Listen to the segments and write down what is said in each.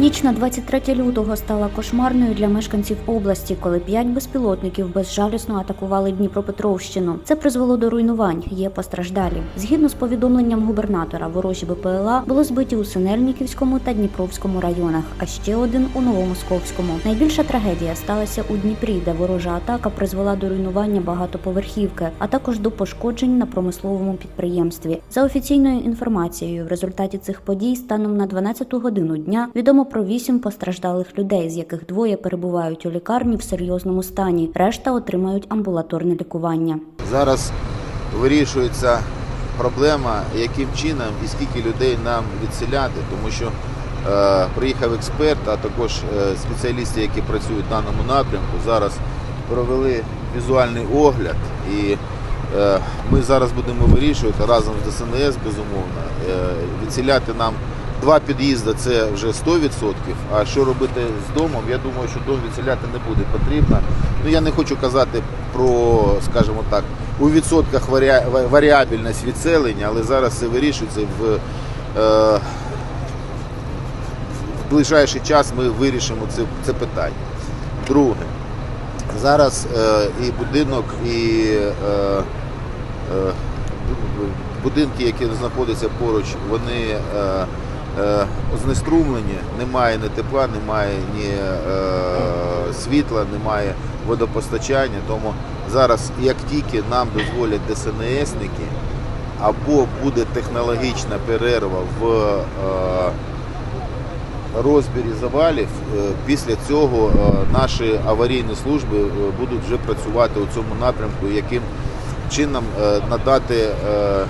Ніч на 23 лютого стала кошмарною для мешканців області, коли п'ять безпілотників безжалісно атакували Дніпропетровщину. Це призвело до руйнувань. Є постраждалі. Згідно з повідомленням губернатора, ворожі БПЛА було збиті у Синельниківському та Дніпровському районах, а ще один у Новомосковському. Найбільша трагедія сталася у Дніпрі, де ворожа атака призвела до руйнування багатоповерхівки, а також до пошкоджень на промисловому підприємстві. За офіційною інформацією, в результаті цих подій станом на 12 годину дня відомо про вісім постраждалих людей, з яких двоє перебувають у лікарні в серйозному стані. Решта отримають амбулаторне лікування. Зараз вирішується проблема, яким чином і скільки людей нам відселяти, тому що е, приїхав експерт, а також е, спеціалісти, які працюють в даному напрямку, зараз провели візуальний огляд і е, ми зараз будемо вирішувати разом з ДСНС, безумовно, е, відселяти нам два під'їзди це вже 100%, а що робити з домом, я думаю, що дом відселяти не буде потрібно. Ну, я не хочу казати про, скажімо так, у відсотках варіа- ва- варіабельність відселення, але зараз це вирішується в, е, в ближайший час ми вирішимо це, це питання. Друге, зараз е, і будинок, і е, е, будинки, які знаходяться поруч, вони е, знеструмлені, немає ні тепла, немає ні е, світла, немає водопостачання. Тому зараз, як тільки нам дозволять ДСНСники, або буде технологічна перерва в е, розбірі завалів, е, після цього е, наші аварійні служби е, будуть вже працювати у цьому напрямку, яким чином е, надати е,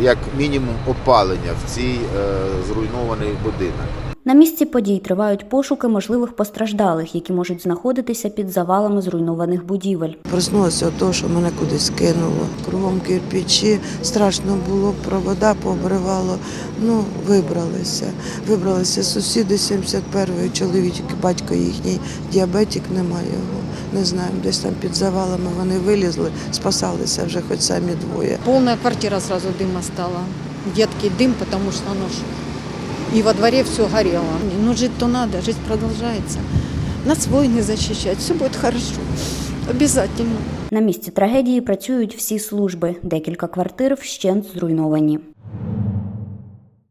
як мінімум опалення в цей е, зруйнований будинок. На місці подій тривають пошуки можливих постраждалих, які можуть знаходитися під завалами зруйнованих будівель. Проснулася від того, що мене кудись кинуло. Кругом кирпичі, страшно було, провода пообривало. Ну, вибралися. Вибралися сусіди 71-ї, чоловік, батько їхній, діабетик немає його Не знаю, десь там під завалами вони вилізли, спасалися вже хоч самі двоє. Полная квартира сразу дыма стала. Едкий дым, потому что оно ж и во дворе все горело. Ну, жить-то надо, жизнь продолжается. Нас войны защищать, все будет хорошо. Обязательно. На місці трагедії працюють всі служби. Декілька квартир вщент зруйновані.